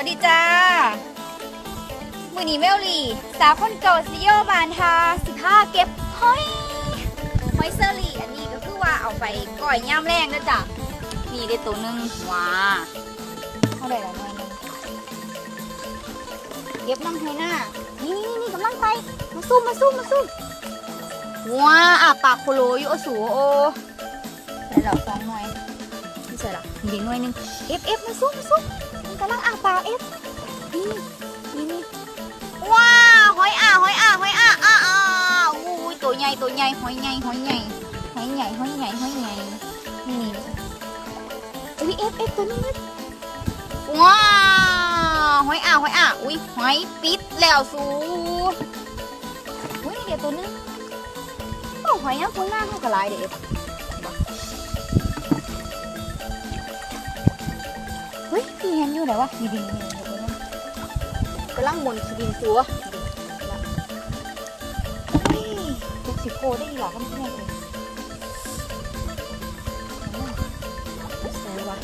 วัสดีจ้า มือนี้แมวลีสาวคนเก่าซิโยบานทาสิบห้าเก็บหอยหอยเซอรี่ อันนี้ก็คือว่าเอาไปก่อยย่ามแรงนะจ้ะมีได้ตัวหนึ่งว้าเท่าไหร่ละหน่วยนึงเก็บน้ำหอยหน้า นี่นี่นี่กำลังไป มาซุ่มมาซุ่มมาซุ่มว้าอะปากโคโลอยู่โอสูโอแล้วเราสองหน่วยนี่ใส่ละมีอีหน่วยหนึงเอฟเอฟมาซุ่มมาซุ่มำลังอะปากเอฟนี่นี่นี่ว้าหอยอะหอยอะหอยอะอะอะอู้ยตัวใหญ่ตัวใหญ่หอยใหญ่หอยใหญ่หอยใหญ่หอยใหญ่หอยใหญ่นี่ไอุ้ยเอฟเอฟตัวนี้ว้าวหอยอะหอยอะอุ้ยหอยปิดแล้วสูอุ้ยเดี๋ยวตัวนึงโอ้หอยยังคุณหน้าเท่ากับลายเดี๋ย เห็นอยู่ไหนวะดีดีนี่กำลังหมุนขีดินตัวเฮ้ยตุกสิโคได้อีหรอก็ไม่แน่เลยใส่วะ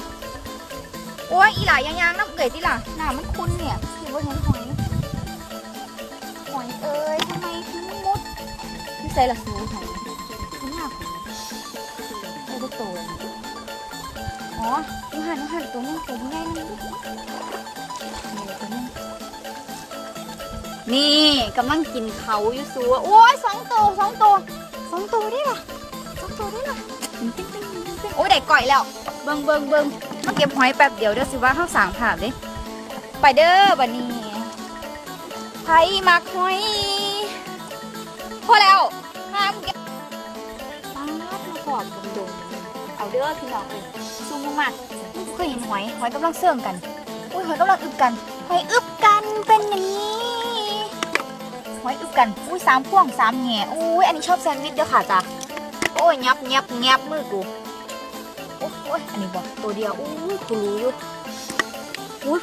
โอ้ยอีหล่ายางๆน้ำเกยที่หล่ะหน้ามันคุ้นเนี่ยคือว่าเห็นหอยหอยเอ้ยทำไมถึงมุดที่ใส่ละสูหอย อ๋อดูหันดูหันตัวนึงตัวนี้ง่ายนึงนี่กำลังกินเขาอยู่สัวโอ้ยสองตัวสองตัวสองตัวได้ล่ะสองตัวได้ล่ะโอ้ยได้ก่อยแล้ว เบิ่งเบิ่งเบิ่งมาเก็บหอยแป๊บเดียวเดี๋ยวสิว่าเข้าสางผ่าเด้ไปเด้อบัดนี้ไผมักหอยพอแล้ว เด้อพี่น้องเอ้ยซูมมากๆเคยเห็นหอยหอยกำลังเสื่องกันอุ้ยหอยกำลังอึบกันหอยอึบกันเป็นอย่างนี้หอยอึบกันอุ้ยสามพ่วงสามแง่อุ้ยอันนี้ชอบแซนด์วิชเด้อค่ะจ้ะโอ้ยงับงับงับมือกูโอ้ยอันนี้บอกตัวเดียวอุ้ยกูรู้อยู่อุ้ย